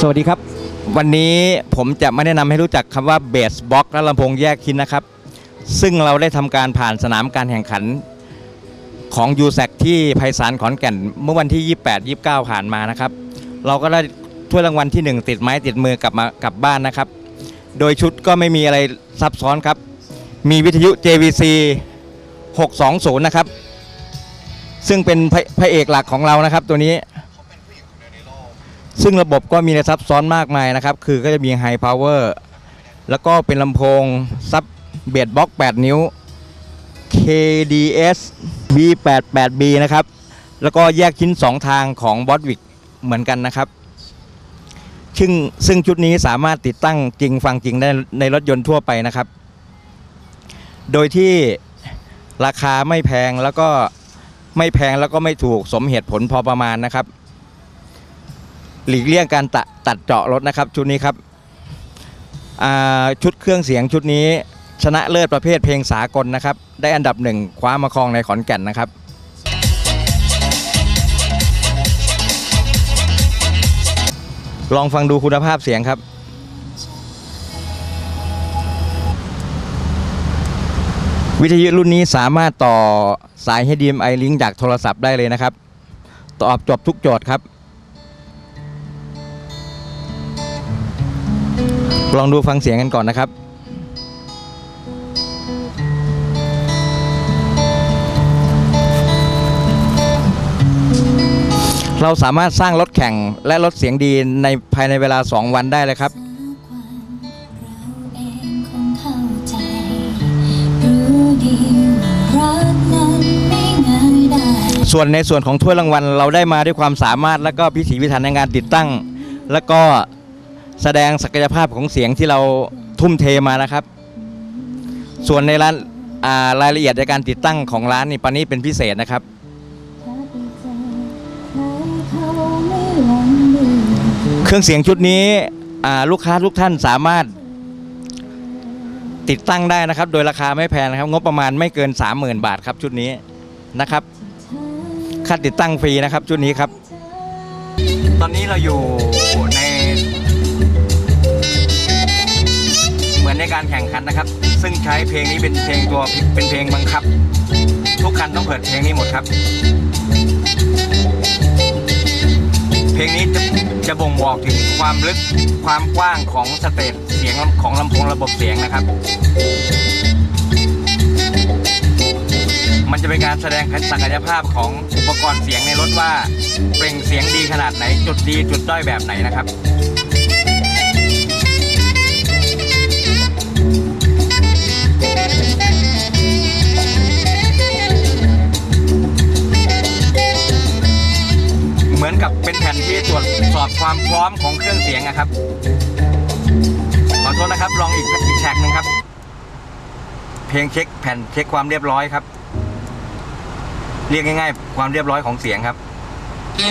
สวัสดีครับ วันนี้ผมจะมาแนะนำให้รู้จักคำว่าเบสบ็อกและลำโพงแยกชิ้นนะครับ ซึ่งเราได้ทำการผ่านสนามการแข่งขันของ u s a c ที่ไพศาลขอนแก่นเมื่อวันที่ 28 29 ผ่านมานะครับ เราก็ได้ถ้วยรางวัลที่ 1 ติดไม้ติดมือกลับมากลับบ้านนะครับ โดยชุดก็ไม่มีอะไรซับซ้อนครับ มีวิทยุ JVC 620 นะครับ ซึ่งเป็นพระเอกหลักของเรานะครับตัวนี้ ซึ่งระบบก็มีในซับซ้อนมากมายนะครับ คือก็จะมีไฮพาวเวอร์แล้วก็เป็นลำโพงซับเบสบ็อก 8 นิ้ว KDS B88B นะครับ แล้วก็แยกชิ้น 2 ทางของ b o s w i c เหมือนกันนะครับ ซึ่งซึ่งชุดนี้สามารถติดตั้งจริงฟังจริงได้ในรถยนต์ทั่วไปนะครับ โดยที่ราคาไม่แพงแล้วก็ไม่แพงแล้วก็ไม่ถูกสมเหตุผลพอประมาณนะครับ หลีกเลี่ยงการตัดตัดเจาะรถนะครับชุดนี้ครับชุดเครื่องเสียงชุดนี้ชนะเลิศประเภทเพลงสากลนะครับ ได้อันดับหนึ่งคว้ามาครองในขอนแก่นนะครับลองฟังดูคุณภาพเสียงครับ วิทยุรุ่นนี้สามารถต่อสาย HDMI ลิงก์จากโทรศัพท์ได้เลยนะครับ ตอบจบทุกโจทย์ครับ ลองดูฟังเสียงกันก่อนนะครับเราสามารถสร้างรถแข่งและรถเสียงดีในภายในเวลา 2 วันได้เลยครับ ส่วนในส่วนของถ้วยรางวัล เราได้มาด้วยความสามารถและก็พิถีพิถันในงานติดตั้ง และก็ แสดงศักยภาพของเสียงที่เราทุ่มเทมานะครับ ส่วนในร้านารายละเอียดในการติดตั้งของร้านนี่ปานนี้เป็นพิเศษนะครับ เครื่องเสียงชุดนี้ลูกค้าทุกท่านสามารถติดตั้งได้นะครับ โดยราคาไม่แพงนะครับ งบประมาณไม่เกิน 30,000 บาทครับชุดนี้นะครับ ค่าติดตั้งฟรีนะครับชุดนี้ครับ ตอนนี้เราอยู่ การแข่งขันนะครับ ซึ่งใช้เพลงนี้เป็นเพลงตัวเป็นเพลงบังคับ ทุกคันต้องเปิดเพลงนี้หมดครับ เพลงนี้จะจะบ่งบอกถึงความลึกความกว้างของสเตจเสียงของลำโพงระบบเสียงนะครับ มันจะเป็นการแสดงศักยภาพของอุปกรณ์เสียงในรถว่า เปล่งเสียงดีขนาดไหน จุดดีจุดด้อยแบบไหนนะครับ แผ่นที่ตรวจสอบความพร้อมของเครื่องเสียงนะครับ ขอโทษนะครับลองอีกอีกแท็กหนึ่งครับ เพลงเช็คแผ่นเช็คความเรียบร้อยครับ เรียกง่ายๆ ความเรียบร้อยของเสียงครับย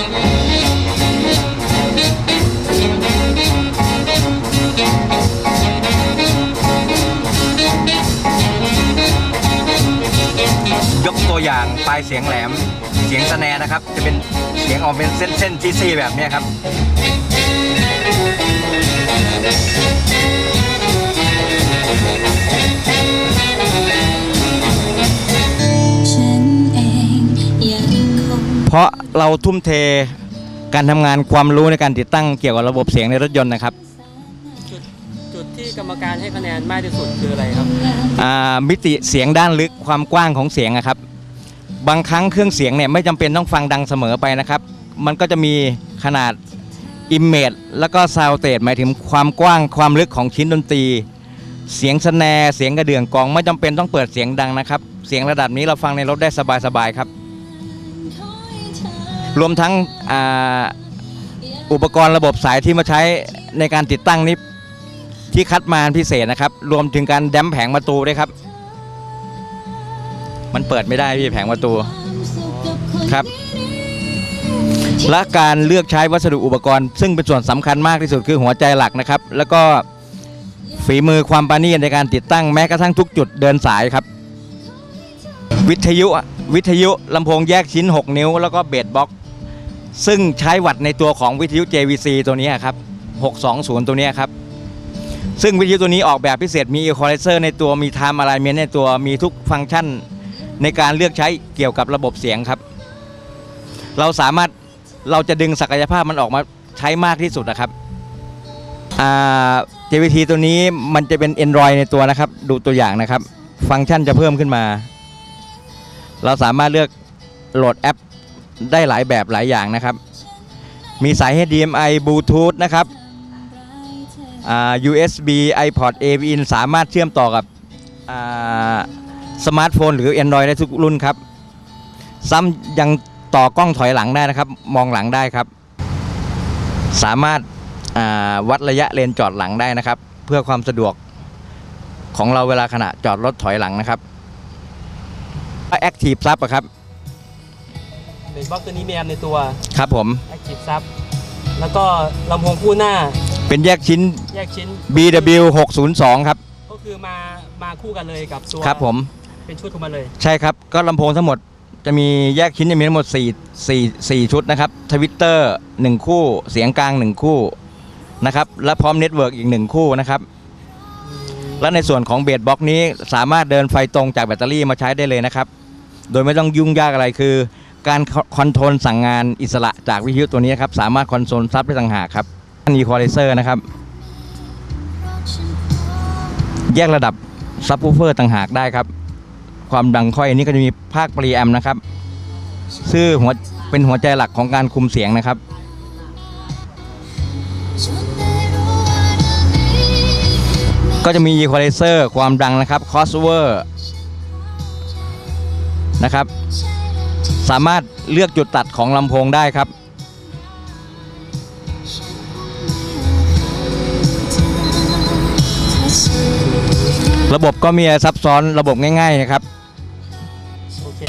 ก ตัวอย่างปลายเสียงแหลม เสียงสแนร์นะครับ จะเป็นเสียงออกเป็นเส้นๆซี่ๆแบบเนี้ยครับฉันเองยังคงเพราะเราทุ่มเทการทำงานความรู้ในการติดตั้งเกี่ยวกับระบบเสียงในรถยนต์นะครับจุดจุดที่กรรมการให้คะแนนมากที่สุดคืออะไรครับอ่ามิติเสียงด้านลึกความกว้างของเสียงอะครับ บางครั้งเครื่องเสียงเนี่ยไม่จำเป็นต้องฟังดังเสมอไปนะครับ มันก็จะมีขนาดอิมเมจแล้วก็ซาวเตหมายถึงความกว้างความลึกของชิ้นดนตรี เสียงสแนร์เสียงกระเดื่องกลองไม่จำเป็นต้องเปิดเสียงดังนะครับ เสียงระดับนี้เราฟังในรถได้สบายๆครับ รวมทั้งอ่าอุปกรณ์ระบบสายที่มาใช้ในการติดตั้งนี้ที่คัดมาพิเศษนะครับ รวมถึงการแดมแผงประตูด้วยครับ มันเปิดไม่ได้พี่แผงประตูความสุขกับคนครับที่และการเลือกใช้วัสดุอุปกรณ์ ซึ่งเป็นส่วนสำคัญมากที่สุดคือหัวใจหลักนะครับ แล้วก็ฝีมือความปราณีตในการติดตั้งแม้กระทั่งทุกจุดเดินสายครับ วิทยุวิทยุลำโพงแยกชิ้น 6 นิ้ว แล้วก็เบสบ็อกซ์ซึ่งใช้วัดในตัวของวิทยุ JVC ตัวนี้ครับ 620 ตัวเนี้ยครับ ซึ่งวิทยุตัวนี้ออกแบบพิเศษมี equalizer ในตัวมี time alignment ในตัวมีทุกฟังก์ชัน ในการเลือกใช้เกี่ยวกับระบบเสียงครับ เราสามารถเราจะดึงศักยภาพมันออกมาใช้มากที่สุดนะครับอ่า JVT ตัวนี้มันจะเป็น Android ในตัวนะครับ ดูตัวอย่างนะครับ ฟังก์ชันจะเพิ่มขึ้นมา เราสามารถเลือกโหลดแอปได้หลายแบบหลายอย่างนะครับ มีสาย HDMI Bluetooth นะครับ USB iPod AV in สามารถเชื่อมต่อกับ สมาร์ทโฟนหรือ Android ได้ทุกรุ่นครับ ซ้ำยังต่อกล้องถอยหลังได้นะครับ มองหลังได้ครับ สามารถอ่าวัดระยะเลนจอดหลังได้นะครับ เพื่อความสะดวกของเราเวลาขณะจอดรถถอยหลังนะครับ Active Sub อะครับเป็นบล็อกตัวนี้มีแอมในตัว ครับผม Active Sub แล้วก็ลำโพงคู่หน้า เป็นแยกชิ้นแยกชิ้น BW 602 ครับ ก็คือมามาคู่กันเลยกับตัวครับผม เป็นชุดของมันเลย ใช่ครับ ก็ลำโพงทั้งหมดจะมีแยกชิ้นจะมีทั้งหมด4 4 4ชุดนะครับทวิตเตอร์1คู่ เสียงกลาง 1 คู่นะครับและพร้อมเน็ตเวิร์กอีก 1 คู่นะครับ และในส่วนของเบสบ็อกนี้สามารถเดินไฟตรงจากแบตเตอรี่มาใช้ได้เลยนะครับ โดยไม่ต้องยุ่งยากอะไรคือ การคอนโทรลสั่งงานอิสระจากวิทยุตัวนี้ครับ สามารถคอนโซลซับได้ต่างหากครับมีควอลิเซอร์นะครับ แยกระดับซับ w ูเฟอร์ต่างหากได้ครับ ความดังค่อยนี้ก็จะมีภาคปรีแอมนะครับซึ่งหัวเป็นหัวใจหลักของการคุมเสียงนะครับ ก็จะมี equalizer ความดังนะครับ crossover นะครับ สามารถเลือกจุดตัดของลำโพงได้ครับ ระบบก็มีซับซ้อนระบบง่าย ๆ นะครับ โอเค